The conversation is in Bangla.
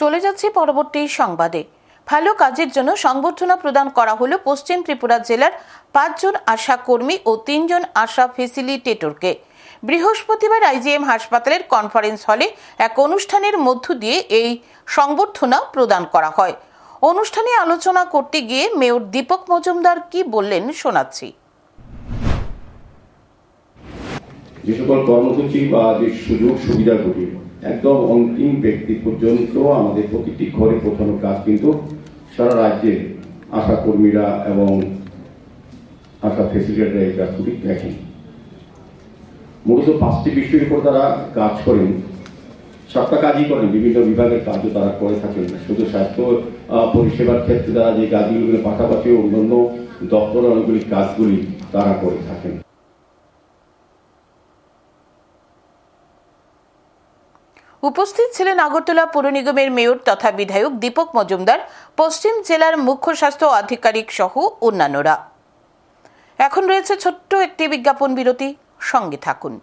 চলে যাচ্ছে পরবর্তী সংবাদে। ভালো কাজের জন্য সংবর্ধনা প্রদান করা হলো পশ্চিম ত্রিপুরা জেলার পাঁচজন আশা কর্মী ও তিনজন আশা ফেসিলিটেটরকে। বৃহস্পতিবার আইজিএম হাসপাতালের কনফারেন্স হলে এক অনুষ্ঠানের মধ্য দিয়ে এই সংবর্ধনা প্রদান করা হয়। অনুষ্ঠানে আলোচনা করতে গিয়ে মেয়র দীপক মজুমদার কি বললেন শোনাচ্ছি। যে সকল কর্মসূচি বা যে সুযোগ সুবিধাগুলি একদম অন্তিম ব্যক্তি পর্যন্ত আমাদের প্রতিটি ঘরে পৌঁছানোর কাজ কিন্তু সারা রাজ্যে আশা কর্মীরা এবং আশা ফেসিলিটেটর এই কাজগুলি দেখেন। মূলত পাঁচটি বিষয়ের উপর তারা কাজ করেন। সবটা কাজই করেন, বিভিন্ন বিভাগের কাজও তারা করে থাকেন। শুধু স্বাস্থ্য পরিষেবার ক্ষেত্রে তারা যে কাজগুলি পাশাপাশি অন্যান্য দপ্তরের অনেকগুলি কাজগুলি তারা করে থাকেন। উপস্থিত ছিলেন আগরতলা পৌর নিগমের মেয়র তথা বিধায়ক দীপক মজুমদার, পশ্চিম জেলার মুখ্য স্বাস্থ্য আধিকারিক সহ অন্যান্যরা। এখন রয়েছে ছোট্ট একটি বিজ্ঞাপন বিরতি, সঙ্গে থাকুন।